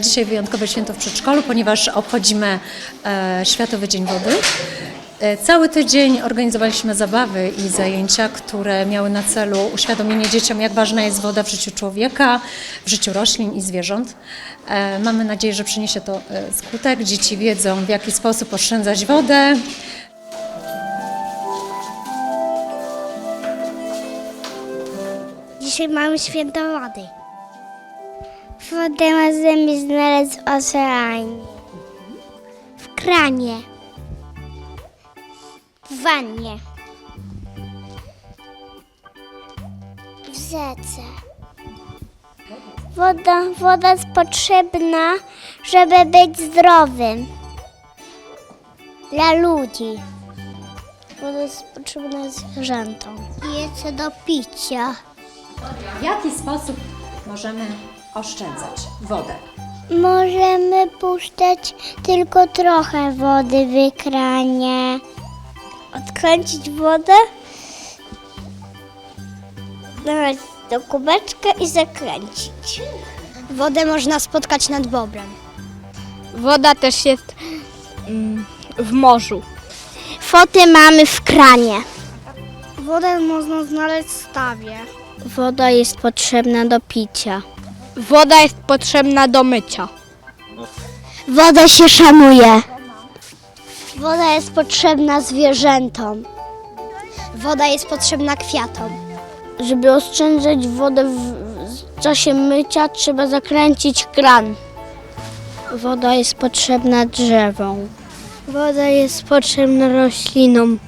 Dzisiaj wyjątkowe święto w przedszkolu, ponieważ obchodzimy e, Światowy Dzień Wody. E, Cały tydzień organizowaliśmy zabawy i zajęcia, które miały na celu uświadomienie dzieciom, jak ważna jest woda w życiu człowieka, w życiu roślin i zwierząt. E, Mamy nadzieję, że przyniesie to e, skutek. Dzieci wiedzą, w jaki sposób oszczędzać wodę. Dzisiaj mamy święto wody. Wodę możemy znaleźć w oceanie. W kranie. W wannie. W rzece. Woda, woda jest potrzebna, żeby być zdrowym. Dla ludzi. Woda jest potrzebna zwierzętom. Jest do picia. W jaki sposób możemy oszczędzać wodę? Możemy puszczać tylko trochę wody w kranie. Odkręcić wodę, dać do kubeczka i zakręcić. Wodę można spotkać nad bobrem. Woda też jest mm, w morzu. Foty mamy w kranie. Wodę można znaleźć w stawie. Woda jest potrzebna do picia. Woda jest potrzebna do mycia. Woda się szanuje. Woda jest potrzebna zwierzętom. Woda jest potrzebna kwiatom. Żeby oszczędzać wodę w czasie mycia, trzeba zakręcić kran. Woda jest potrzebna drzewom. Woda jest potrzebna roślinom.